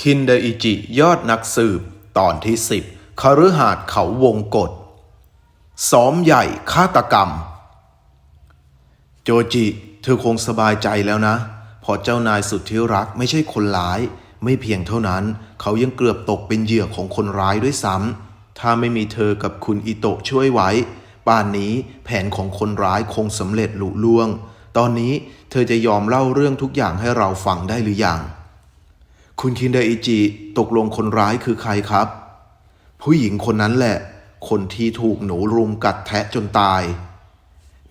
คินเดอิจิยอดนักสืบ ตอนที่สิบคฤหาสน์เขาวงกฏซ้อมใหญ่ฆาตกรรม โจจิ เธอคงสบายใจแล้วนะ พอเจ้านายสุดที่รักไม่ใช่คนร้าย ไม่เพียงเท่านั้น เขายังเกือบตกเป็นเหยื่อของคนร้ายด้วยซ้ำถ้าไม่มีเธอกับคุณอิโตะช่วยไว้ ป่านนี้แผนของคนร้ายคงสำเร็จลุล่วง ตอนนี้เธอจะยอมเล่าเรื่องทุกอย่างให้เราฟังได้หรือยัง คุณคินเดอิจิตกลงคนร้ายคือใครครับ ผู้หญิงคนนั้นแหละ คนที่ถูกหนูรุมกัดแทะจนตาย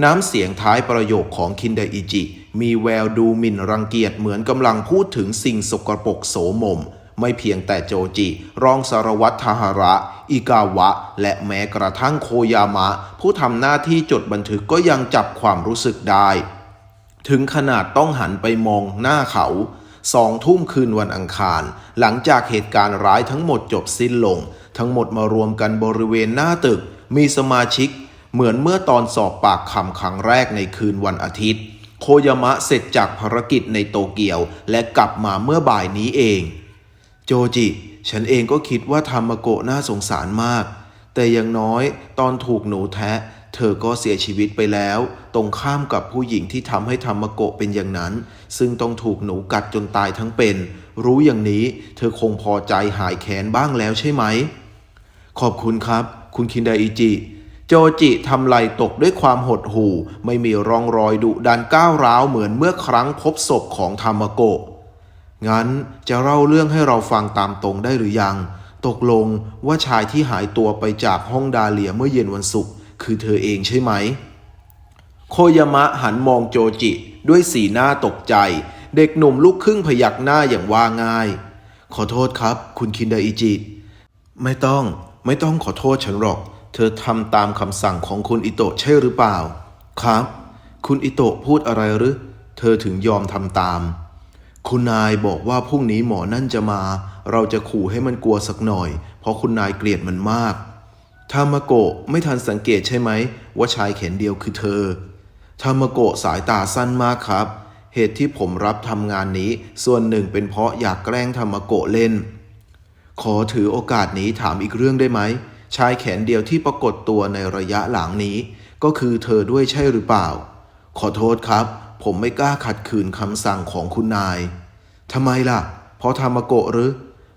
น้ำเสียงท้ายประโยคของคินเดอิจิ มีแววดูหมิ่นรังเกียจเหมือนกำลังพูดถึงสิ่งสกรปรกโสมม ไม่เพียงแต่โจจิ รองสารวัตรทหาระ อิกาวะ และแม้กระทั่งโคยามะ ผู้ทำหน้าที่จดบันทึกก็ยังจับความรู้สึกได้ ถึงขนาดต้องหันไปมองหน้าเขา สองทุ่มคืนวันอังคาร หลังจากเหตุการณ์ร้ายทั้งหมดจบสิ้นลง ทั้งหมดมารวมกันบริเวณหน้าตึก มีสมาชิก เหมือนเมื่อตอนสอบปากคำครั้งแรกในคืนวันอาทิตย์ โคยามะเสร็จจากภารกิจในโตเกียว และกลับมาเมื่อบ่ายนี้เอง โจจิ ฉันเองก็คิดว่าธรรมโกะน่าสงสารมาก แต่อย่างน้อยตอนถูกหนูแทะ เธอก็เสียชีวิตไปแล้ว ตรงข้ามกับผู้หญิงที่ทำให้ธรรมโกะเป็นอย่างนั้น ซึ่งต้องถูกหนูกัดจนตายทั้งเป็น รู้อย่างนี้ เธอคงพอใจหายแค้นบ้างแล้วใช่ไหม ขอบคุณครับ คุณคินไดอิจิ โจจิทำไหลตกด้วยความหดหู่ ไม่มีร่องรอยดุดันก้าวร้าวเหมือนเมื่อครั้งพบศพของธรรมโกะ งั้นจะเล่าเรื่องให้เราฟังตามตรงได้หรือยัง ตกลงว่าชายที่หายตัวไปจากห้องดาเลียเมื่อเย็นวันศุกร์ คือเธอเองใช่ไหม โคยามะหันมองโจจิด้วยสีหน้าตกใจ เด็กหนุ่มลุกครึ่งพยักหน้าอย่างว่าง่าย ขอโทษครับ คุณคินเดอิจิ ไม่ต้อง ไม่ต้องขอโทษฉันหรอก เธอทำตามคำสั่งของคุณอิโตะใช่หรือเปล่า ครับ คุณอิโตะพูดอะไรหรือ เธอถึงยอมทำตาม คุณนายบอกว่าพรุ่งนี้หมอนั่นจะมา เราจะขู่ให้มันกลัวสักหน่อย เพราะคุณนายเกลียดมันมาก ทามาโกะไม่ทันสังเกตใช่ไหม ว่าชายแขนเดียวคือเธอ ทามาโกะสายตาสั้นมากครับ เหตุที่ผมรับทำงานนี้ ส่วนหนึ่งเป็นเพราะอยากแกล้งทามาโกะเล่น ขอถือโอกาสนี้ถามอีกเรื่องได้ไหม ชายแขนเดียวที่ปรากฏตัวในระยะหลังนี้ ก็คือเธอด้วยใช่หรือเปล่า ขอโทษครับ ผมไม่กล้าขัดขืนคำสั่งของคุณนายทำไมล่ะ เพราะทามาโกะหรือ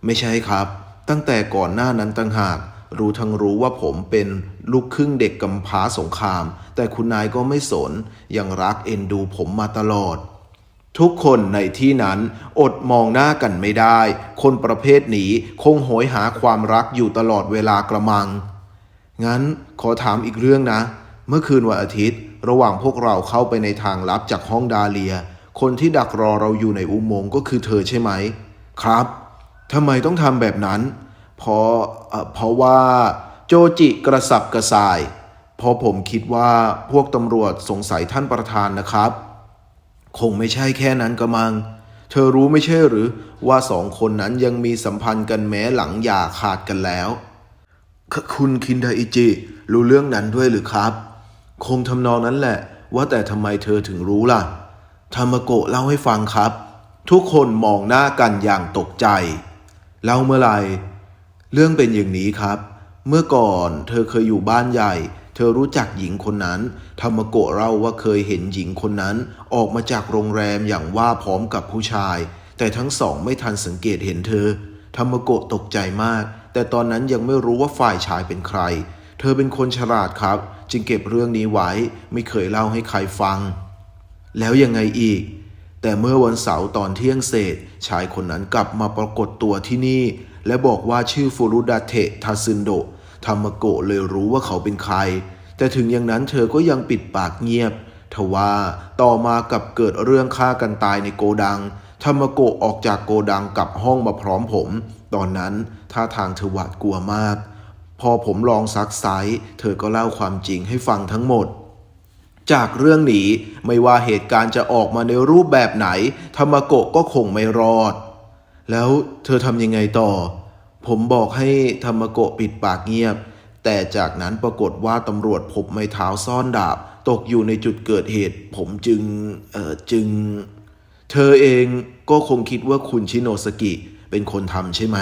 ไม่ใช่ครับ ตั้งแต่ก่อนหน้านั้นตั้งหาก รู้ทั้งรู้ว่าผมเป็นลูกครึ่งเด็กกำพร้าสงคราม แต่คุณนายก็ไม่สน ยังรักเอ็นดูผมมาตลอด ทุกคนในที่นั้นอดมองหน้ากันไม่ได้ คนประเภทนี้คงโหยหาความรักอยู่ตลอดเวลากระมัง งั้นขอถามอีกเรื่องนะ เมื่อคืนวันอาทิตย์ ระหว่างพวกเราเข้าไปในทางลับจากห้องดาเลีย คนที่ดักรอเราอยู่ในอุโมงค์ก็คือเธอใช่ไหม ครับทำไมต้องทำแบบนั้น เพราะเพราะว่าโจจิกระสับกระส่ายเพราะผมคิดว่าพวกตำรวจสงสัยท่านประธานนะครับ คงไม่ใช่แค่นั้นกระมัง เธอรู้ไม่ใช่หรือว่าสองคนนั้นยังมีสัมพันธ์กันแม้หลังหย่าขาดกันแล้ว คุณคินไดอิจิ รู้เรื่องนั้นด้วยหรือครับ คงทำนองนั้นแหละ ว่าแต่ทำไมเธอถึงรู้ล่ะธรรมโกะเล่าให้ฟังครับ ทุกคนมองหน้ากันอย่างตกใจ เล่าเมื่อไหร่ เรื่องเป็นอย่างนี้ครับ เมื่อก่อนเธอเคยอยู่บ้านใหญ่ เธอรู้จักหญิงคนนั้น ธรรมโกะเล่าว่าเคยเห็นหญิงคนนั้น ออกมาจากโรงแรมอย่างว่าพร้อมกับผู้ชาย แต่ทั้งสองไม่ทันสังเกตเห็นเธอ ธรรมโกะตกใจมาก แต่ตอนนั้นยังไม่รู้ว่าฝ่ายชายเป็นใคร เธอเป็นคนฉลาดครับ จึงเก็บเรื่องนี้ไว้ ไม่เคยเล่าให้ใครฟัง แล้วยังไงอีกแต่เมื่อวันเสาร์ตอนเที่ยงเศษ ชายคนนั้นกลับมาปรากฏตัวที่นี่ และบอกว่าชื่อฟูรุดาเทะทาซึนโดธรรมโกะเลยรู้ว่าเขาเป็นใคร แต่ถึงอย่างนั้นเธอก็ยังปิดปากเงียบ ทว่าต่อมากับเกิดเรื่องฆ่ากันตายในโกดังธรรมโกะออกจากโกดังกลับห้องมาพร้อมผม ตอนนั้นท่าทางเธอหวาดกลัวมาก พอผมลองซักไซเธอก็เล่าความจริงให้ฟังทั้งหมดจากเรื่องนี้ไม่ว่าเหตุการณ์จะออกมาในรูปแบบไหนธรรมโกะก็คงไม่รอด แล้วเธอทำยังไงต่อ ผมบอกให้ธรรมโกะปิดปากเงียบ แต่จากนั้นปรากฏว่าตำรวจพบไม้เท้าซ่อนดาบ ตกอยู่ในจุดเกิดเหตุ ผมจึง เอ่อ จึง เธอเองก็คงคิดว่าคุณชิโนสกิ เป็นคนทำใช่ไหม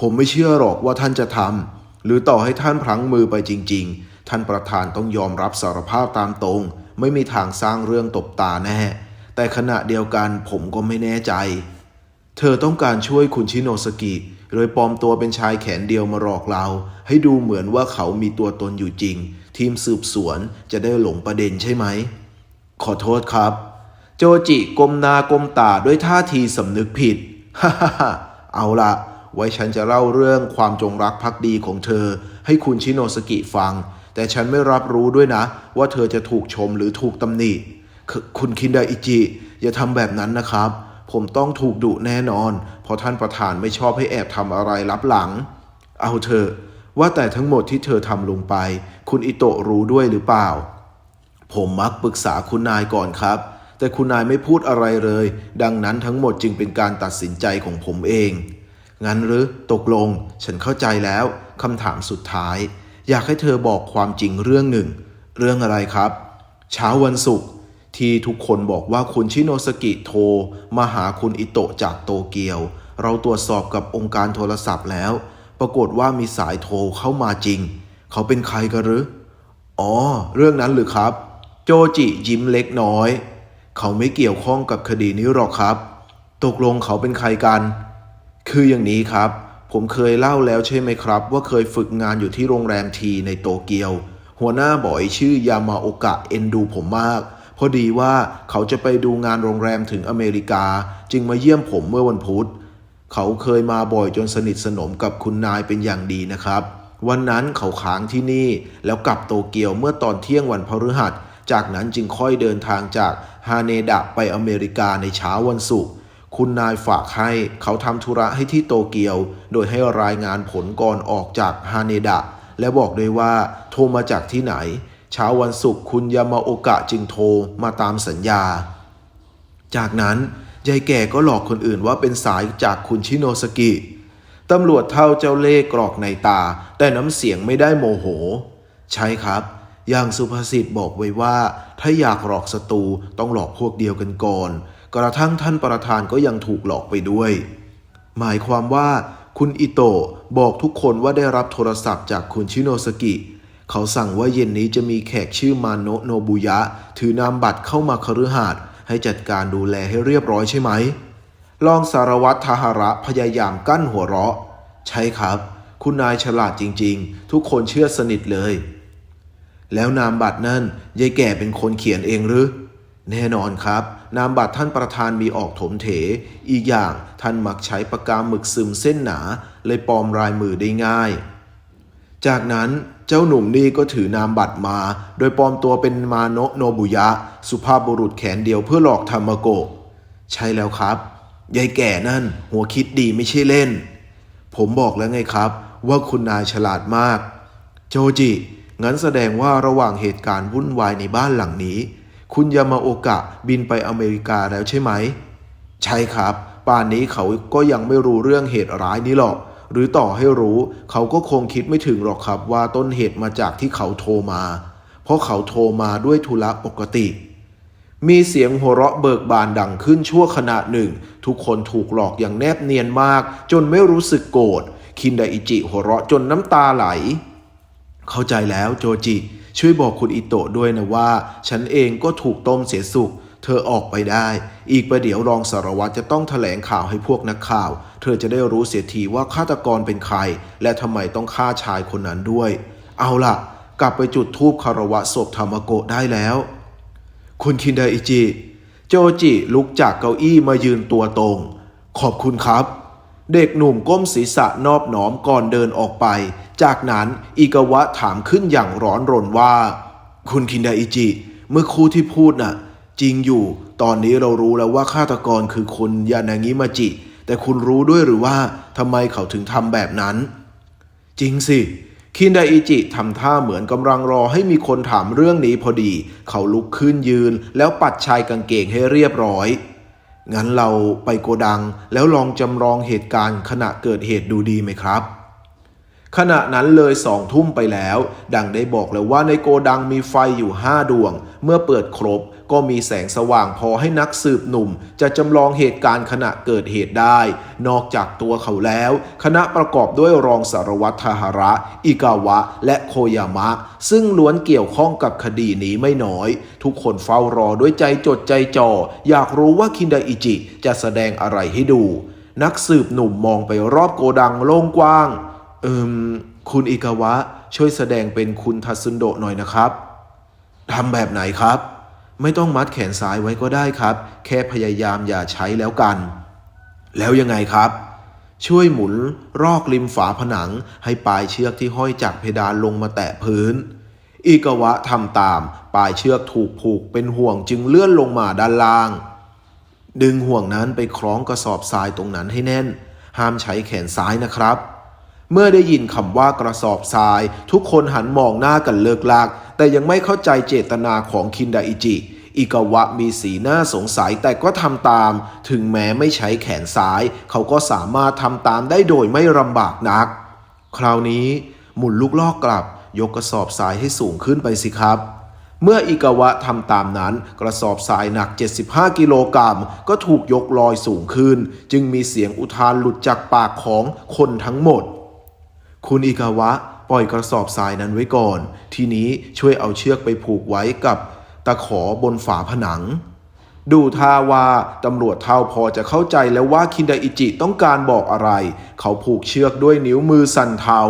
ผมไม่เชื่อหรอกว่าท่านจะทำ หรือต่อให้ท่านพลั้งมือไปจริง ๆ ท่านประธานต้องยอมรับสารภาพตามตรง ไม่มีทางสร้างเรื่องตบตาแน่ แต่ขณะเดียวกันผมก็ไม่แน่ใจ เธอต้องการช่วยคุณชิโนสกิโดยปลอมตัวเป็นชายแขนเดียวมาหลอกเรา ให้ดูเหมือนว่าเขามีตัวตนอยู่จริง ทีมสืบสวนจะได้หลงประเด็นใช่ไหม ขอโทษครับ โจจิก้มหน้าก้มตาด้วยท่าทีสำนึกผิดฮ่าฮ่าฮ่าเอาละไว้ฉันจะเล่าเรื่องความจงรักภักดีของเธอ ให้คุณชิโนสกิฟัง แต่ฉันไม่รับรู้ด้วยนะ ว่าเธอจะถูกชมหรือถูกตำหนิคคุณคินไดอิจิ อย่าทำแบบนั้นนะครับ ผมต้องถูกดุแน่นอน เพราะท่านประธานไม่ชอบให้แอบทำอะไรลับหลัง เอาเถอะว่าแต่ทั้งหมดที่เธอทำลงไป คุณอิโตะรู้ด้วยหรือเปล่า ผมมักปรึกษาคุณนายก่อนครับ แต่คุณนายไม่พูดอะไรเลย ดังนั้นทั้งหมดจึงเป็นการตัดสินใจของผมเอง งั้นหรือตกลง ฉันเข้าใจแล้วคำถามสุดท้าย อยากให้เธอบอกความจริงเรื่องหนึ่ง เรื่องอะไรครับ เช้าวันศุกร์ ที่ทุกคนบอกว่าคุณชิโนสกิโทรมาหาคุณอิโตะจากโตเกียว เราตรวจสอบกับองค์การโทรศัพท์แล้ว ปรากฏว่ามีสายโทรเข้ามาจริง เขาเป็นใครกันหรือ อ๋อ เรื่องนั้นหรือครับ โจจิยิ้มเล็กน้อย เขาไม่เกี่ยวข้องกับคดีนี้หรอกครับ ตกลงเขาเป็นใครกัน คืออย่างนี้ครับ ผมเคยเล่าแล้วใช่ไหมครับ ว่าเคยฝึกงานอยู่ที่โรงแรมทีในโตเกียว หัวหน้าบอยชื่อยามาโอกะเอ็นดูผมมาก อดีว่าเขาจะไปดูงานโรงแรมถึงอเมริกา จึงมาเยี่ยมผมเมื่อวันพุธ เขาเคยมาบ่อยจนสนิทสนมกับคุณนายเป็นอย่างดีนะครับ วันนั้นเขาค้างที่นี่แล้วกลับโตเกียวเมื่อตอนเที่ยงวันพฤหัส จากนั้นจึงค่อยเดินทางจากฮาเนดะไปอเมริกาในเช้าวันศุกร์คุณนายฝากให้เขาทำธุระให้ที่โตเกียว โดยให้รายงานผลก่อนออกจากฮาเนดะ และบอกด้วยว่าโทรมาจากที่ไหน เช้าวันศุกร์คุณยามาโอกะจึงโทรมาตามสัญญา จากนั้นยายแก่ก็หลอกคนอื่นว่าเป็นสายจากคุณชิโนสกิตำรวจเท่าเจ้าเล่ห์กรอกในตา แต่น้ำเสียงไม่ได้โมโห ใช่ครับ อย่างสุภาษิตบอกไว้ว่า ถ้าอยากหลอกศัตรูต้องหลอกพวกเดียวกันก่อน กระทั่งท่านประธานก็ยังถูกหลอกไปด้วย หมายความว่า คุณอิโตะบอกทุกคนว่าได้รับโทรศัพท์จากคุณชิโนสกิ เขาสั่งว่าเย็นนี้จะมีแขกชื่อมาโนะโนบุยะ ถือนามบัตรเข้ามาคฤหาสน์ให้จัดการดูแลให้เรียบร้อยใช่ไหมรองสารวัตรทหระพยายามกั้นหัวเราะ ใช่ครับ คุณนายฉลาดจริง ๆ ทุกคนเชื่อสนิทเลย แล้วนามบัตรนั่นยายแก่เป็นคนเขียนเองหรือ แน่นอนครับ นามบัตรท่านประธานมีออกถมเถ อีกอย่างท่านมักใช้ปากกาหมึกซึมเส้นหนา เลยปลอมลายมือได้ง่าย จากนั้นเจ้าหนุ่มนี่ก็ถือนามบัตรมา โดยปลอมตัวเป็นมาโนะโนบุยะ สุภาพบุรุษแขนเดียวเพื่อหลอกธรรมโกะ ใช่แล้วครับ ยายแก่นั่น หัวคิดดีไม่ใช่เล่น ผมบอกแล้วไงครับ ว่าคุณนายฉลาดมาก โจจิ งั้นแสดงว่าระหว่างเหตุการณ์วุ่นวายในบ้านหลังนี้ คุณยามาโอกะบินไปอเมริกาแล้วใช่ไหม ใช่ครับ ป่านนี้เขาก็ยังไม่รู้เรื่องเหตุร้ายนี้หรอก หรือต่อให้รู้ เขาก็คงคิดไม่ถึงหรอกครับว่าต้นเหตุมาจากที่เขาโทรมา เพราะเขาโทรมาด้วยธุระปกติ มีเสียงหัวเราะเบิกบานดังขึ้นชั่วขณะหนึ่ง ทุกคนถูกหลอกอย่างแนบเนียนมาก จนไม่รู้สึกโกรธคินไดอิจิหัวเราะจนน้ำตาไหล เข้าใจแล้วโจจิ ช่วยบอกคุณอิโตะด้วยนะว่า ฉันเองก็ถูกต้มเสียสุก เธอออกไปได้ อีกประเดี๋ยวรองสารวัตรจะต้องแถลงข่าวให้พวกนักข่าว เธอจะได้รู้เสียทีว่าฆาตกรเป็นใคร และทำไมต้องฆ่าชายคนนั้นด้วย เอาล่ะ กลับไปจุดธูปคารวะศพธรรมโกะได้แล้ว คุณคินไดอิจิ โจจิลุกจากเก้าอี้มายืนตัวตรง ขอบคุณครับ เด็กหนุ่มก้มศีรษะนอบน้อมก่อนเดินออกไป จากนั้นอิกาวะถามขึ้นอย่างร้อนรนว่า คุณคินไดอิจิ เมื่อครู่ที่พูดน่ะ จริงอยู่ ตอนนี้เรารู้แล้วว่าฆาตกรคือคุณยานางิมาจิ แต่คุณรู้ด้วยหรือว่าทำไมเขาถึงทำแบบนั้น จริงสิคินไดอิจิทำท่าเหมือนกำลังรอให้มีคนถามเรื่องนี้พอดี เขาลุกขึ้นยืน แล้วปัดชายกางเกงให้เรียบร้อย งั้นเราไปโกดังแล้วลองจำลองเหตุการณ์ขณะเกิดเหตุดูดีไหมครับ ขณะนั้นเลยสองทุ่มไปแล้ว ดังได้บอกแล้วว่าในโกดังมีไฟอยู่ห้าดวง เมื่อเปิดครบก็มีแสงสว่างพอให้นักสืบหนุ่ม จะจำลองเหตุการณ์ขณะเกิดเหตุได้ นอกจากตัวเขาแล้ว คณะประกอบด้วยรองสารวัตรทหาระ อิกาวะ และโคยามะ ซึ่งล้วนเกี่ยวข้องกับคดีนี้ไม่น้อย ทุกคนเฝ้ารอด้วยใจจดใจจ่อ อยากรู้ว่าคินไดอิจิจะแสดงอะไรให้ดู นักสืบหนุ่มมองไปรอบโกดังโล่งกว้าง เอิมคุณอิกาวะ ช่วยแสดงเป็นคุณทัสึนโดหน่อยนะครับทำแบบไหนครับ ไม่ต้องมัดแขนซ้ายไว้ก็ได้ครับ แค่พยายามอย่าใช้แล้วกัน แล้วยังไงครับ ช่วยหมุนรอกริมฝาผนัง ให้ปลายเชือกที่ห้อยจากเพดานลงมาแตะพื้นอีกาวะทำตาม ปลายเชือกถูกผูกเป็นห่วงจึงเลื่อนลงมาด้านล่าง ดึงห่วงนั้นไปคล้องกระสอบทรายตรงนั้นให้แน่น ห้ามใช้แขนซ้ายนะครับ เมื่อได้ยินคำว่ากระสอบทราย ทุกคนหันมองหน้ากันเลิกลาก แต่ยังไม่เข้าใจเจตนาของคินไดอิจิ อิกาวะมีสีหน้าสงสัยแต่ก็ทำตาม ถึงแม้ไม่ใช้แขนซ้าย เขาก็สามารถทำตามได้โดยไม่ลำบากนัก คราวนี้ หมุนลูกลอกกลับ ยกกระสอบทรายให้สูงขึ้นไปสิครับเมื่ออิกาวะทำตามนั้น กระสอบทรายหนัก 75 กิโลกรัมก็ถูกยกลอยสูงขึ้น จึงมีเสียงอุทานหลุดจากปากของคนทั้งหมด คุณอิกาวะปล่อยกระสอบทรายนั้นไว้ก่อน ทีนี้ช่วยเอาเชือกไปผูกไว้กับตะขอบนฝาผนัง ดูท่าว่าตำรวจเท่าพอจะเข้าใจแล้วว่าคินไดอิจิต้องการบอกอะไร เขาผูกเชือกด้วยนิ้วมือสั่นเทา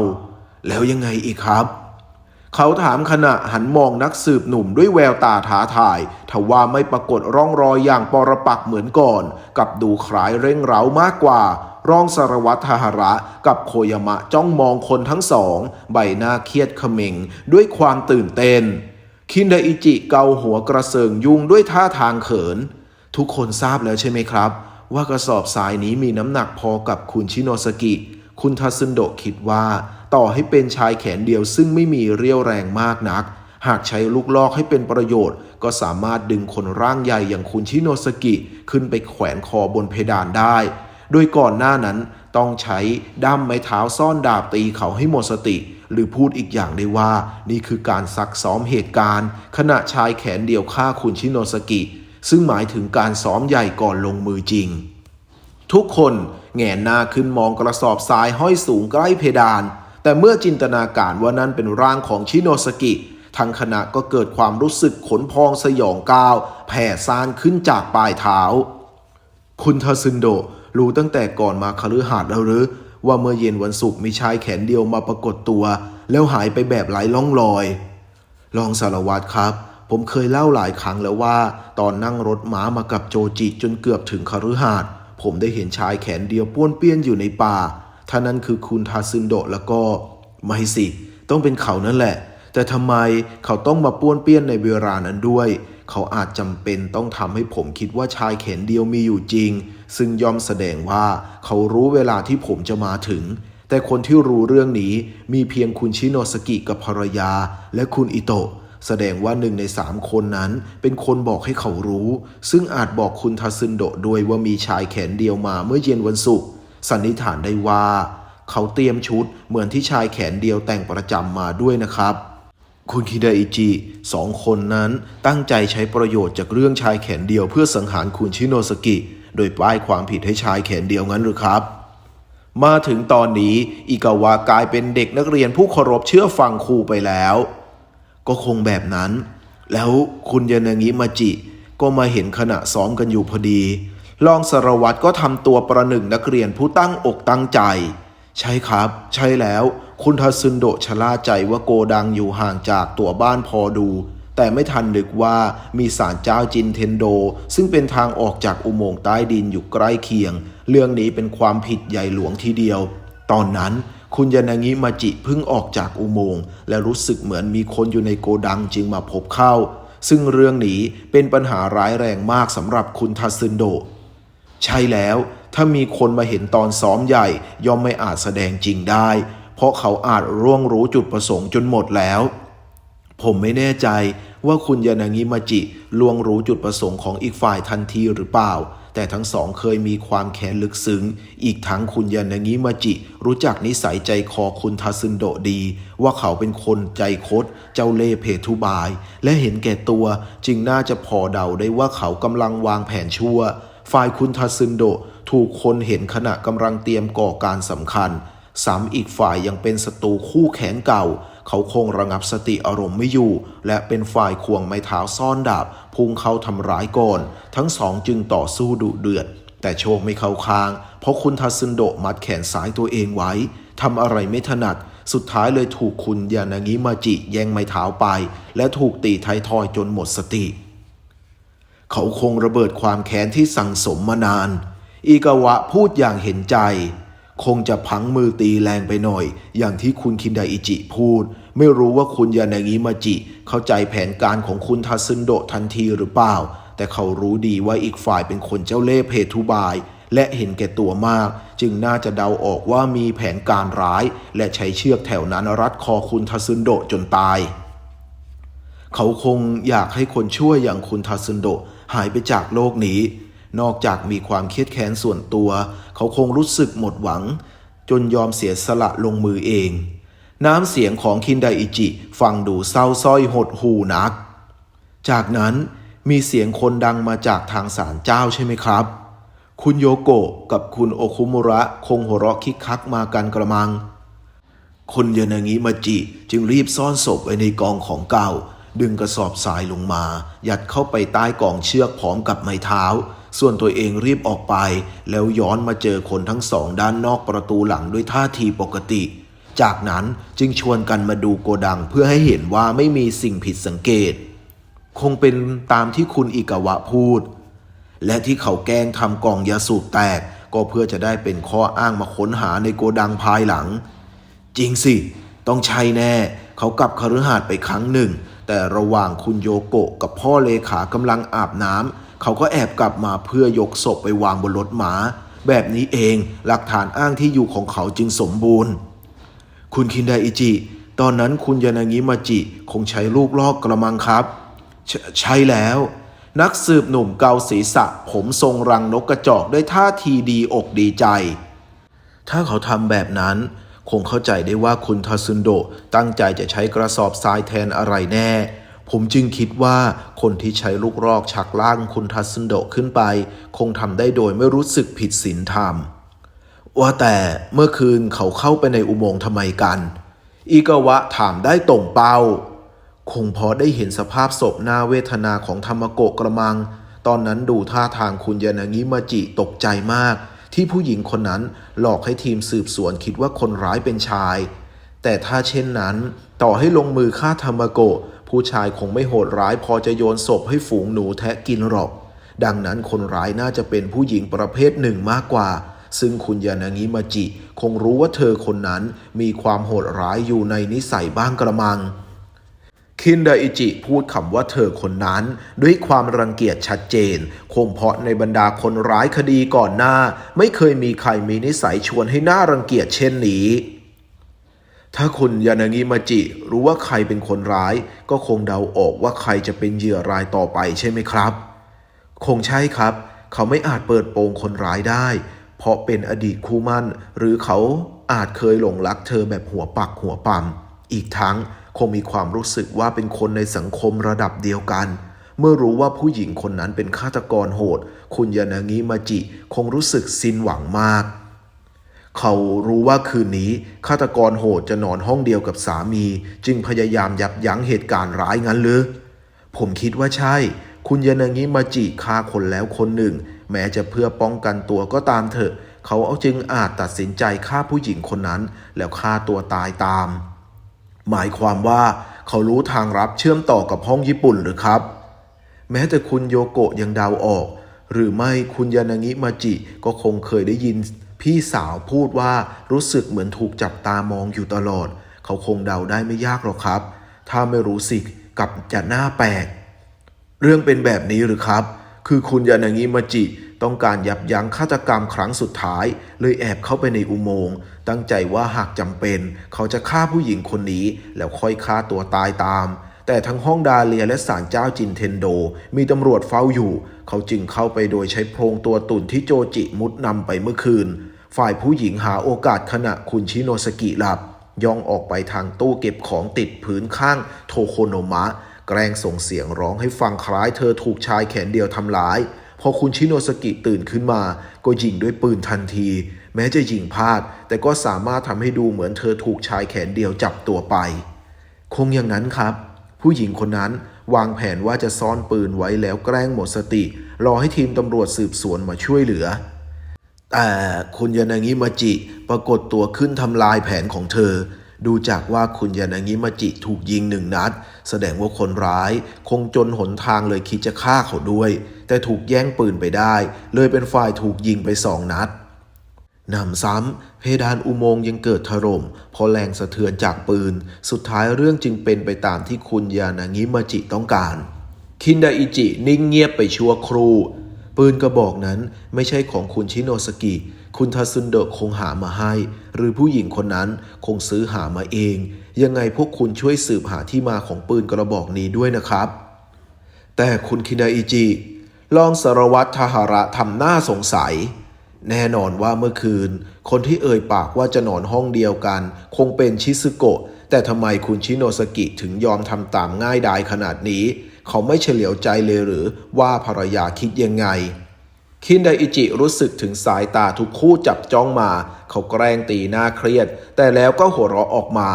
แล้วยังไงอีกครับ เขาถามขณะหันมองนักสืบหนุ่มด้วยแววตาท้าทายทว่าไม่ปรากฏร่องรอยอย่างปรปักเหมือนก่อน กับดูคล้ายเร่งเร้ามากกว่า รองสารวัตรทหระกับโคยามะจ้องมองคนทั้งสอง ใบหน้าเครียดเขม็งด้วยความตื่นเต้น คินไดอิจิเกาหัวกระเซิงยุงด้วยท่าทางเขิน ทุกคนทราบแล้วใช่ไหมครับ ว่ากระสอบทรายนี้มีน้ำหนักพอกับคุณชิโนสกิ คุณทัซึนโดคิดว่า ต่อให้เป็นชายแขนเดียวซึ่งไม่มีเรี่ยวแรงมากนักหากใช้ลูกลอกให้เป็นประโยชน์ ก็สามารถดึงคนร่างใหญ่อย่างคุณชิโนสกิ ขึ้นไปแขวนคอบนเพดานได้ โดยก่อนหน้านั้นต้องใช้ด้ามไม้เท้าซ่อนดาบตีเขาให้หมดสติ หรือพูดอีกอย่างได้ว่า นี่คือการซักซ้อมเหตุการณ์ ขณะชายแขนเดียวฆ่าคุณชิโนสกิ ซึ่งหมายถึงการซ้อมใหญ่ก่อนลงมือจริง ทุกคนแงนหน้าขึ้นมองกระสอบทรายห้อยสูงใกล้เพดาน แต่เมื่อจินตนาการว่านั่นเป็นร่างของชิโนสกิทั้งคณะก็เกิดความรู้สึกขนพองสยองก้าวแผ่ซ่านขึ้นจากปลายเท้า คุณทาซึนโด รู้ตั้งแต่ก่อนมาคฤหาสน์แล้วหรือ ว่าเมื่อเย็นวันศุกร์มีชายแขนเดียวมาปรากฏตัว แล้วหายไปแบบไร้ล่องรอย รองสารวัตรครับ ผมเคยเล่าหลายครั้งแล้วว่า ตอนนั่งรถม้ามากับโจจิจนเกือบถึงคฤหาสน์ผมได้เห็นชายแขนเดียวป้วนเปี้ยนอยู่ในป่า ถ้านั้นคือคุณทาซึนโดะแล้วก็ ไม่สิ ต้องเป็นเขานั่นแหละ แต่ทำไมเขาต้องมาป้วนเปี้ยนในเวลานั้นด้วย เขาอาจจำเป็นต้องทำให้ผมคิดว่าชายแขนเดียวมีอยู่จริง ซึ่งย่อมแสดงว่าเขารู้เวลาที่ผมจะมาถึง แต่คนที่รู้เรื่องนี้มีเพียงคุณชิโนสกิกับภรรยา และคุณอิโตะแสดงว่าหนึ่งในสามคนนั้นเป็นคนบอกให้เขารู้ ซึ่งอาจบอกคุณทาซึนโดด้วยว่ามีชายแขนเดียวมาเมื่อเย็นวันศุกร์สันนิษฐานได้ว่า เขาเตรียมชุดเหมือนที่ชายแขนเดียวแต่งประจำมาด้วยนะครับ คุณคิดาอิจิสองคนนั้นตั้งใจใช้ประโยชน์จากเรื่องชายแขนเดียวเพื่อสังหารคุณชิโนสกิ โดยป้ายความผิดให้ชายแขนเดียวงั้นหรือครับ มาถึงตอนนี้อิกาวะกลายเป็นเด็กนักเรียนผู้เคารพเชื่อฟังครูไปแล้ว ก็คงแบบนั้น แล้วคุณยานางิมาจิ ก็มาเห็นขณะซ้อมกันอยู่พอดีรองสารวัตรก็ทำตัวประหนึ่งนักเรียนผู้ตั้งอกตั้งใจ ใช่ครับ ใช่แล้ว คุณทัซึนโดชะล่าใจว่าโกดังอยู่ห่างจากตัวบ้านพอดู แต่ไม่ทันนึกว่ามีศาลเจ้าจินเทนโด ซึ่งเป็นทางออกจากอุโมงค์ใต้ดินอยู่ใกล้เคียง เรื่องนี้เป็นความผิดใหญ่หลวงทีเดียว ตอนนั้นคุณยานางิมาจิเพิ่งออกจากอุโมงค์และรู้สึกเหมือนมีคนอยู่ในโกดังจึงมาพบเข้า ซึ่งเรื่องนี้เป็นปัญหาร้ายแรงมากสำหรับคุณทัซึนโด ใช่แล้ว ถ้ามีคนมาเห็นตอนซ้อมใหญ่ย่อมไม่อาจแสดงจริงได้ ราะเขาอาจร่วงรู้จุดประสงค์จนหมดแล้ว ผมไม่แน่ใจว่าคุณยานางิมาจิล่วงรู้จุดประสงค์ของอีกฝ่ายทันทีหรือเปล่า แต่ทั้งสองเคยมีความแค้นลึกซึ้ง อีกทั้งคุณยานางิมาจิ รู้จักนิสัยใจคอคุณทาซึนโดดี ว่าเขาเป็นคนใจคด เจ้าเล่เพทุบาย และเห็นแก่ตัวจึงน่าจะพอเดาได้ว่าเขากำลังวางแผนชั่ว ฝ่ายคุณทาซึนโดถูกคนเห็นขณะกำลังเตรียมก่อการสำคัญ ซ้ำอีกฝ่ายยังเป็นศัตรูคู่แขนเก่า เขาคงระงับสติอารมณ์ไม่อยู่ และเป็นฝ่ายควงไม้เท้าซ่อนดาบ พุ่งเข้าทำร้ายก่อน ทั้งสองจึงต่อสู้ดุเดือด แต่โชคไม่เข้าข้าง เพราะคุณทัซึนโดมัดแขนซ้ายตัวเองไว้ทำอะไรไม่ถนัด สุดท้ายเลยถูกคุณยานางิมาจิแย่งไม้เท้าไป และถูกตีไทยทอยจนหมดสติ เขาคงระเบิดความแค้นที่สั่งสมมานาน อีกาวะพูดอย่างเห็นใจ คงจะพังมือตีแรงไปหน่อย อย่างที่คุณคินไดอิจิพูด ไม่รู้ว่าคุณยานางิมาจิ เข้าใจแผนการของคุณทาซึนโดทันทีหรือเปล่า แต่เขารู้ดีว่าอีกฝ่ายเป็นคนเจ้าเล่ห์เพทุบาย และเห็นแก่ตัวมาก จึงน่าจะเดาออกว่ามีแผนการร้าย และใช้เชือกแถวนั้นรัดคอคุณทาซึนโดจนตาย เขาคงอยากให้คนช่วยอย่างคุณทาซึนโดหายไปจากโลกนี้ นอกจากมีความเครียดแค้นส่วนตัว เขาคงรู้สึกหมดหวัง จนยอมเสียสละลงมือเอง น้ำเสียงของคินไดอิจิ ฟังดูเศร้าสร้อยหดหูนัก จากนั้นมีเสียงคนดังมาจากทางศาลเจ้าใช่ไหมครับ คุณโยโกะกับคุณโอคุมุระคงหัวเราะคิกคักมากันกระมัง คนยานางิมาจิจึงรีบซ่อนศพไว้ในกองของเก่าดึงกระสอบทรายลงมา ยัดเข้าไปใต้กองเชือกพร้อมกับไม้เท้า ส่วนตัวเองรีบออกไป แล้วย้อนมาเจอคนทั้งสองด้านนอกประตูหลังด้วยท่าทีปกติ จากนั้นจึงชวนกันมาดูโกดังเพื่อให้เห็นว่าไม่มีสิ่งผิดสังเกต คงเป็นตามที่คุณอิกาวะพูด และที่เขาแกล้งทำกล่องยาสูบแตก ก็เพื่อจะได้เป็นข้ออ้างมาค้นหาในโกดังภายหลัง จริงสิ ต้องใช่แน่ เขากลับคฤหาสน์ไปครั้งหนึ่งแต่ระหว่างคุณโยโกะกับพ่อเลขากำลังอาบน้ำ เขาก็แอบกลับมาเพื่อยกศพไปวางบนรถหมา แบบนี้เองหลักฐานอ้างที่อยู่ของเขาจึงสมบูรณ์ คุณคินไดอิจิ ตอนนั้นคุณยานางิมาจิคงใช้ลูกลอกกระมังครับใชใช่แล้ว นักสืบหนุ่มเกาศีรษะ ผมทรงรังนกกระจอกด้วยท่าทีดีอกดีใจ ถ้าเขาทำแบบนั้น คงเข้าใจได้ว่าคุณทาซุนโดตั้งใจจะใช้กระสอบทรายแทนอะไรแน่ ผมจึงคิดว่าคนที่ใช้ลูกรอกชักล่างคุณทาซุนโดขึ้นไป คงทำได้โดยไม่รู้สึกผิดศีลธรรม ว่าแต่เมื่อคืนเขาเข้าไปในอุโมงค์ทำไมกัน อีกวะถามได้ตรงเป้า คงพอได้เห็นสภาพศพหน้าเวทนาของธรรมโกกระมัง ตอนนั้นดูท่าทางคุณยานางิมาจิตกใจมาก ที่ผู้หญิงคนนั้นหลอกให้ทีมสืบสวนคิดว่าคนร้ายเป็นชาย แต่ถ้าเช่นนั้น ต่อให้ลงมือฆ่าธรรมโกะ ผู้ชายคงไม่โหดร้ายพอจะโยนศพให้ฝูงหนูแทะกินหรอก ดังนั้นคนร้ายน่าจะเป็นผู้หญิงประเภทหนึ่งมากกว่า ซึ่งคุณยานางิมาจิ คงรู้ว่าเธอคนนั้นมีความโหดร้ายอยู่ในนิสัยบ้างกระมัง คินไดอิจิพูดคำว่าเธอคนนั้น ด้วยความรังเกียจชัดเจน คงเพราะในบรรดาคนร้ายคดีก่อนหน้า ไม่เคยมีใครมีนิสัยชวนให้หน่ารังเกียจเช่นนี้ ถ้าคุณยานางิมาจิ รู้ว่าใครเป็นคนร้าย ก็คงเดาออกว่าใครจะเป็นเหยื่อรายต่อไปใช่ไหมครับ คงใช่ครับ เขาไม่อาจเปิดโปงคนร้ายได้ เพราะเป็นอดีตคู่มั่น หรือเขาอาจเคยหลงรักเธอแบบหัวปักหัวปั๊มอีกทั้งคงมีความรู้สึกว่าเป็นคนในสังคมระดับเดียวกัน เมื่อรู้ว่าผู้หญิงคนนั้นเป็นฆาตกรโหด คุณยานางิมาจิ คงรู้สึกสิ้นหวังมาก เขารู้ว่าคืนนี้ฆาตกรโหดจะนอนห้องเดียวกับสามี จึงพยายามยับยั้งเหตุการณ์ร้ายงั้นหรือผมคิดว่าใช่ คุณยานางิมาจิฆ่าคนแล้วคนหนึ่ง แม้จะเพื่อป้องกันตัวก็ตามเถอะ เขาเอาจึงอาจตัดสินใจฆ่าผู้หญิงคนนั้น แล้วฆ่าตัวตายตาม หมายความว่าเขารู้ทางลับเชื่อมต่อกับห้องญี่ปุ่นหรือครับ แม้แต่คุณโยโกะยังเดาออก หรือไม่คุณยานางิมาจิก็คงเคยได้ยิน พี่สาวพูดว่ารู้สึกเหมือนถูกจับตามองอยู่ตลอด เขาคงเดาได้ไม่ยากหรอกครับ ถ้าไม่รู้สิกลับจะหน้าแปลก เรื่องเป็นแบบนี้หรือครับ คือคุณยานางิมาจิต้องการยับยั้งฆาตกรรมครั้งสุดท้าย เลยแอบเข้าไปในอุโมงค์ตั้งใจว่าหากจำเป็น เขาจะฆ่าผู้หญิงคนนี้ แล้วค่อยฆ่าตัวตายตาม แต่ทั้งห้องดาเลียและศาลเจ้าจินเทนโด มีตำรวจเฝ้าอยู่ เขาจึงเข้าไปโดยใช้โพรงตัวตุ่นที่โจจิมุดนำไปเมื่อคืน ฝ่ายผู้หญิงหาโอกาสขณะคุณชิโนสกิหลับ ย่องออกไปทางตู้เก็บของติดพื้นข้างโทโคโนมะ แกล้งส่งเสียงร้องให้ฟังคล้ายเธอถูกชายแขนเดียวทำร้าย พอคุณชิโนสกิตื่นขึ้นมา ก็ยิงด้วยปืนทันที แม้จะยิงพลาด แต่ก็สามารถทำให้ดูเหมือนเธอถูกชายแขนเดียวจับตัวไป คงอย่างนั้นครับ ผู้หญิงคนนั้นวางแผนว่าจะซ่อนปืนไว้แล้วแกล้งหมดสติ รอให้ทีมตำรวจสืบสวนมาช่วยเหลือ แต่คุณยานางิมาจิปรากฏตัวขึ้นทำลายแผนของเธอ ดูจากว่าคุณยานางิมาจิถูกยิงหนึ่งนัด แสดงว่าคนร้าย คงจนหนทางเลยคิดจะฆ่าเขาด้วย แต่ถูกแย่งปืนไปได้ เลยเป็นฝ่ายถูกยิงไปสองนัดนำซ้ำ เพดานอุโมงค์ยังเกิดถล่มเพราะแรงสะเทือนจากปืน สุดท้ายเรื่องจึงเป็นไปตามที่คุณยานางิมาจิต้องการ คินดาอิจินิ่งเงียบไปชั่วครู่ ปืนกระบอกนั้นไม่ใช่ของคุณชิโนสกิ คุณทาซุนโดะคงหามาให้ หรือผู้หญิงคนนั้นคงซื้อหามาเอง ยังไงพวกคุณช่วยสืบหาที่มาของปืนกระบอกนี้ด้วยนะครับ แต่คุณคินดาอิจิรองสารวัตรทหาระทำหน้าสงสัย แน่นอนว่าเมื่อคืน คนที่เอ่ยปากว่าจะนอนห้องเดียวกัน คงเป็นชิซึโกะ แต่ทำไมคุณชิโนสกิถึงยอมทำตามง่ายดายขนาดนี้ เขาไม่เฉลียวใจเลยหรือว่าภรรยาคิดยังไง คินไดอิจิรู้สึกถึงสายตาทุกคู่จับจ้องมา เขาแกล้งตีหน้าเครียด แต่แล้วก็หัวเราะออกมา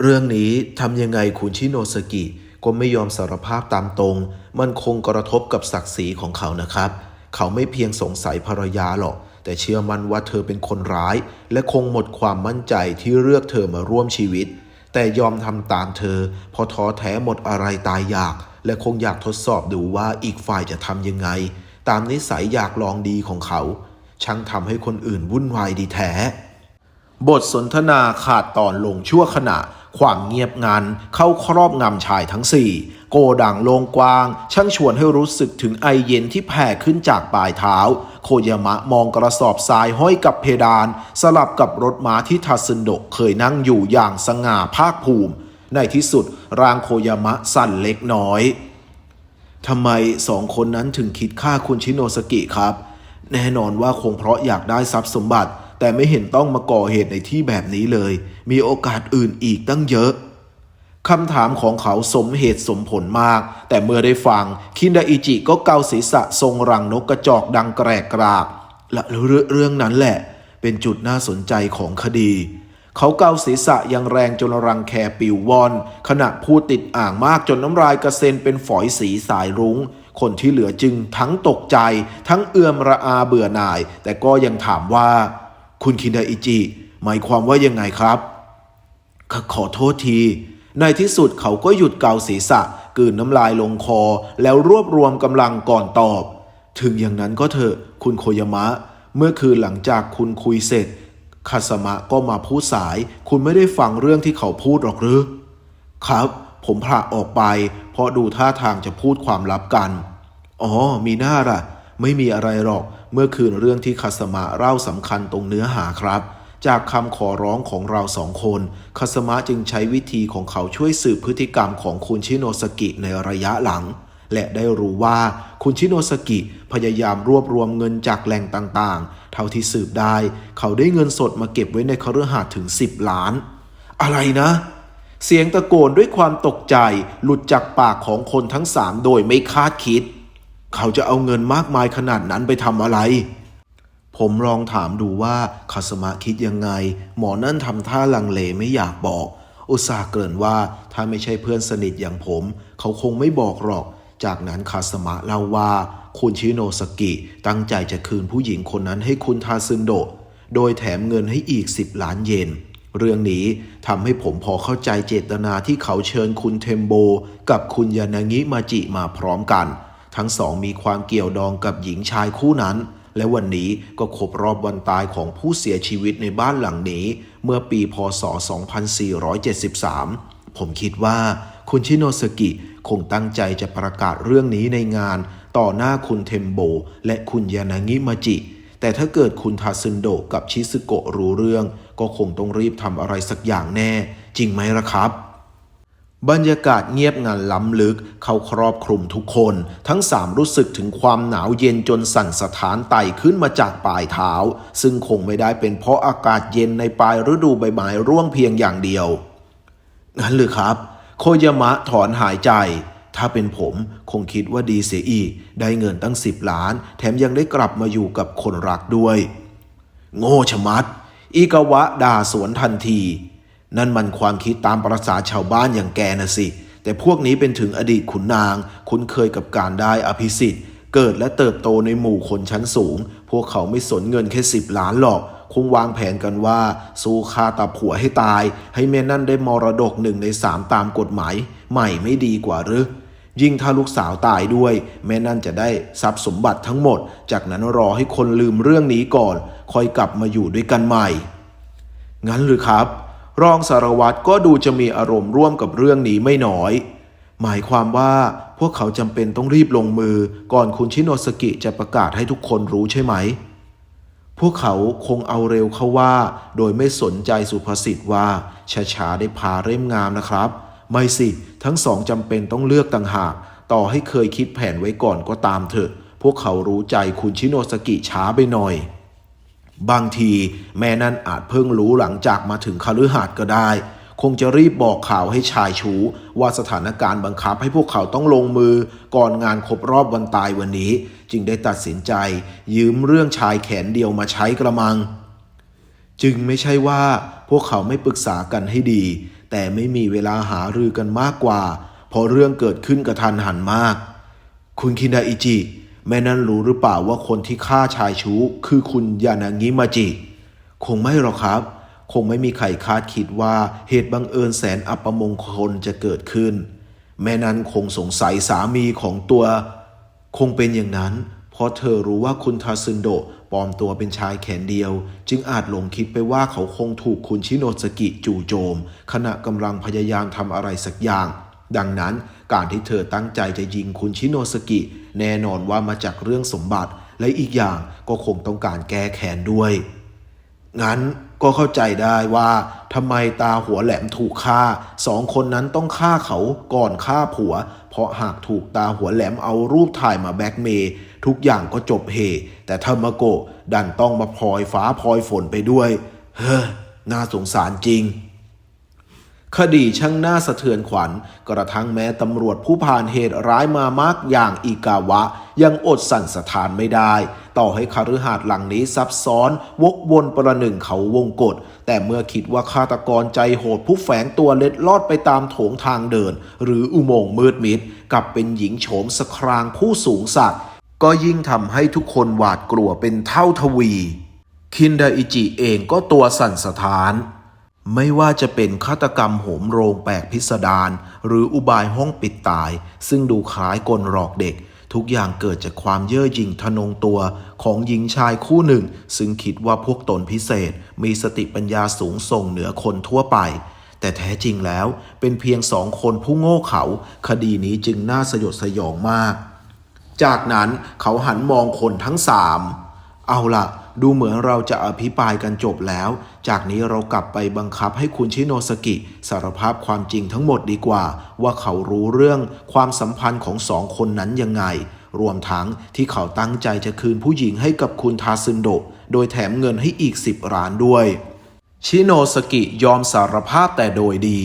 เรื่องนี้ทำยังไงคุณชิโนสกิก็ไม่ยอมสารภาพตามตรง มันคงกระทบกับศักดิ์ศรีของเขานะครับ เขาไม่เพียงสงสัยภรรยาหรอก แต่เชื่อมั่นว่าเธอเป็นคนร้าย และคงหมดความมั่นใจที่เลือกเธอมาร่วมชีวิต แต่ยอมทำตามเธอพอท้อแท้หมดอะไรตายอยาก และคงอยากทดสอบดูว่าอีกฝ่ายจะทำยังไง ตามนิสัยอยากลองดีของเขา ช่างทำให้คนอื่นวุ่นวายดีแท้ บทสนทนาขาดตอนลงชั่วขณะ ความเงียบงันเข้าครอบงำชายทั้งสี่โกดังโลงกว้าง ช่างชวนให้รู้สึกถึงไอเย็นที่แผ่ขึ้นจากปลายเท้า โคยามะมองกระสอบทรายห้อยกับเพดาน สลับกับรถม้าที่ทาซึนโดเคยนั่งอยู่อย่างสง่าภาคภูมิ ในที่สุดร่างโคยามะสั่นเล็กน้อยทำไมสองคนนั้นถึงคิดฆ่าคุณชิโนสกิครับ แน่นอนว่าคงเพราะอยากได้ทรัพย์สมบัติ แต่ไม่เห็นต้องมาก่อเหตุในที่แบบนี้เลย มีโอกาสอื่นอีกตั้งเยอะคำถามของเขาสมเหตุสมผลมาก แต่เมื่อได้ฟัง คินดาอิจิก็เกาศีรษะทรงรังนกกระจอกดังแกรกกราก และเรื่องนั้นแหละ เป็นจุดน่าสนใจของคดี เขาเกาศีรษะยังแรงจนรังแคปิววอน ขณะพูดติดอ่างมากจนน้ำลายกระเซ็นเป็นฝอยสีสายรุง้ง คนที่เหลือจึงทั้งตกใจ ทั้งเอื่อมระอาเบื่อหน่าย แต่ก็ยังถามว่า คุณคินดาอิจิ หมายความว่ายังไงครับขขอโทษที ในที่สุดเขาก็หยุดเกาศีรษะกืนน้ำลายลงคอ แล้วรวบรวมกำลังก่อนตอบ ถึงอย่างนั้นก็เถอะ คุณโคยามะ เมื่อคืนหลังจากคุณคุยเสร็จคาสมะก็มาพูดสาย คุณไม่ได้ฟังเรื่องที่เขาพูดหรอกหรือ ครับ ผมพระออกไป เพราะดูท่าทางจะพูดความลับกัน อ๋อ มีหน้าล่ะ ไม่มีอะไรหรอก เมื่อคืนเรื่องที่คาสมะเล่าสำคัญตรงเนื้อหาครับ จากคำขอร้องของเราสองคนคาสมะจึงใช้วิธีของเขาช่วยสืบพฤติกรรมของคุณชิโนสกิในระยะหลัง และได้รู้ว่าคุณชิโนสกิพยายามรวบรวมเงินจากแหล่งต่างๆ เท่าที่สืบได้ เขาได้เงินสดมาเก็บไว้ในคฤหาสน์ถึง 10 ล้าน อะไรนะ เสียงตะโกนด้วยความตกใจหลุดจากปากของคนทั้งสามโดยไม่คาดคิด เขาจะเอาเงินมากมายขนาดนั้นไปทำอะไร ผมลองถามดูว่าคาสมะคิดยังไง หมอนั่นทำท่าลังเลไม่อยากบอก อุตส่าห์เกริ่นว่าถ้าไม่ใช่เพื่อนสนิทอย่างผม เขาคงไม่บอกหรอก จากนั้นคาสมะเล่าว่าคุณชิโนสกิ ตั้งใจจะคืนผู้หญิงคนนั้นให้คุณทาซึนโดะโดยแถมเงินให้อีก 10 ล้านเยนเรื่องนี้ทำให้ผมพอเข้าใจเจตนาที่เขาเชิญคุณเทมโบ กับคุณยานางิมาจิมาพร้อมกัน ทั้งสองมีความเกี่ยวดองกับหญิงชายคู่นั้น และวันนี้ก็ครบรอบวันตายของผู้เสียชีวิตในบ้านหลังนี้ เมื่อปีพศ 2473 ผมคิดว่าคุณชิโนสกิคงตั้งใจจะประกาศเรื่องนี้ในงาน ต่อหน้าคุณเทมโบ และคุณยานางิมาจิ แต่ถ้าเกิดคุณทาซึนโดกับชิซึโกะรู้เรื่อง ก็คงต้องรีบทำอะไรสักอย่างแน่ จริงไหมล่ะครับ บรรยากาศเงียบงันล้ำลึกเขาครอบคลุมทุกคน ทั้งสามรู้สึกถึงความหนาวเย็นจนสั่นสถานไต่ขึ้นมาจากปลายเท้า ซึ่งคงไม่ได้เป็นเพราะอากาศเย็นในปลายฤดูใบไม้ร่วงเพียงอย่างเดียว งั้นหรือครับ โคยามะถอนหายใจ ถ้าเป็นผมคงคิดว่าดีเสียอีก ได้เงินตั้งสิบล้าน แถมยังได้กลับมาอยู่กับคนรักด้วย โง่ชะมัดอีกาวะด่าสวนทันที นั่นมันความคิดตามประษาชาวบ้านอย่างแกนะสิ แต่พวกนี้เป็นถึงอดีตขุนนาง คุ้นเคยกับการได้อภิสิทธิ์ เกิดและเติบโตในหมู่คนชั้นสูง พวกเขาไม่สนเงินแค่สิบล้านหรอกคงวางแผนกันว่า สู้คาตาผัวให้ตาย ให้แม่นั่นได้มรดกหนึ่งในสามตามกฎหมาย ใหม่ไม่ดีกว่าหรือยิ่งถ้าลูกสาวตายด้วย แม่นั่นจะได้ทรัพย์สมบัติทั้งหมด จากนั้นรอให้คนลืมเรื่องนี้ก่อน ค่อยกลับมาอยู่ด้วยกันใหม่ งั้นหรือครับ รองสารวัตรก็ดูจะมีอารมณ์ร่วมกับเรื่องนี้ไม่น้อย หมายความว่าพวกเขาจำเป็นต้องรีบลงมือก่อนคุณชิโนสกิจะประกาศให้ทุกคนรู้ใช่ไหม พวกเขาคงเอาเร็วเข้าว่า โดยไม่สนใจสุภาษิตว่าช้าๆได้พาเร่มงามนะครับ ไม่สิ ทั้งสองจำเป็นต้องเลือกต่างหาก ต่อให้เคยคิดแผนไว้ก่อนก็ตามเถอะ พวกเขารู้ใจคุณชิโนสกิช้าไปหน่อย บางทีแม่นั่นอาจเพิ่งรู้หลังจากมาถึงคฤหาสน์ก็ได้ คงจะรีบบอกข่าวให้ชายชูว่าสถานการณ์บังคับให้พวกเขาต้องลงมือ ก่อนงานครบรอบวันตายวันนี้ จึงได้ตัดสินใจ ยืมเรื่องชายแขนเดียวมาใช้กระมัง จึงไม่ใช่ว่าพวกเขาไม่ปรึกษากันให้ดี แต่ไม่มีเวลาหารือกันมากกว่า เพราะเรื่องเกิดขึ้นกระทันหันมาก คุณคินดาอิจิ แม่นั้นรู้หรือเปล่าว่าคนที่ฆ่าชายชู้ คือคุณยานางิมาจิ คงไม่หรอกครับ คงไม่มีใครคาดคิดว่าเหตุบังเอิญแสนอัปมงคลจะเกิดขึ้น แม่นั้นคงสงสัยสามีของตัว คงเป็นอย่างนั้น เพราะเธอรู้ว่าคุณทาซึนโดปลอมตัวเป็นชายแขนเดียว จึงอาจหลงคิดไปว่าเขาคงถูกคุณชิโนสกิจู่โจม ขณะกำลังพยายามทำอะไรสักอย่าง ดังนั้นการที่เธอตั้งใจจะยิงคุณชิโนสกิ แน่นอนว่ามาจากเรื่องสมบัติ และอีกอย่างก็คงต้องการแก้แค้นด้วย งั้นก็เข้าใจได้ว่าทำไมตาหัวแหลมถูกฆ่าสองคนนั้นต้องฆ่าเขาก่อนฆ่าผัว เพราะหากถูกตาหัวแหลมเอารูปถ่ายมาแบ็กเมย์ทุกอย่างก็จบเฮแต่ธรรมโกดันต้องมาพลอยฟ้าพลอยฝนไปด้วย เฮ้อน่าสงสารจริง คดีช่างน่าสะเทือนขวัญ กระทั่งแม้ตำรวจผู้ผ่านเหตุร้ายมามากอย่างอีกาวะ ยังอดสั่นสะท้านไม่ได้ ต่อให้คาฤหาสน์หลังนี้ซับซ้อน วกวนประหนึ่งเขาวงกฏแต่เมื่อคิดว่าฆาตกรใจโหดผู้แฝงตัวเล็ดลอดไปตามโถงทางเดิน หรืออุโมงค์มืดมิดกลับเป็นหญิงโฉมสครางผู้สูงสักดิ์ก็ยิ่งทำให้ทุกคนหวาดกลัวเป็นเท่าทวี คินดาอิจิเองก็ตัวสั่นสะท้าน ไม่ว่าจะเป็นฆาตกรรมโหมโรงแปลกพิสดารหรืออุบายห้องปิดตาย ซึ่งดูคล้ายกลหลอกเด็ก ทุกอย่างเกิดจากความเย่อหยิ่งทะนงตัวของหญิงชายคู่หนึ่ง ซึ่งคิดว่าพวกตนพิเศษ มีสติปัญญาสูงส่งเหนือคนทั่วไป แต่แท้จริงแล้วเป็นเพียงสองคนผู้โง่เขลาคดีนี้จึงน่าสยดสยองมาก จากนั้นเขาหันมองคนทั้งสามเอาล่ะ ดูเหมือนเราจะอภิปรายกันจบแล้ว จากนี้เรากลับไปบังคับให้คุณชิโนสกิ สารภาพความจริงทั้งหมดดีกว่า ว่าเขารู้เรื่องความสัมพันธ์ของสองคนนั้นยังไง รวมทั้งที่เขาตั้งใจจะคืนผู้หญิงให้กับคุณทาซึนโดะโดยแถมเงินให้อีกสิบล้านด้วย ชิโนสกิยอมสารภาพแต่โดยดี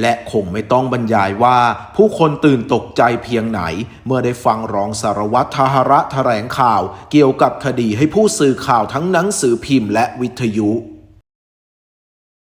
และคงไม่ต้องบรรยายว่าผู้คนตื่นตกใจเพียงไหน เมื่อได้ฟังรองสารวัตรทหระแถลงข่าว เกี่ยวกับคดีให้ผู้สื่อข่าวทั้งหนังสือพิมพ์และวิทยุ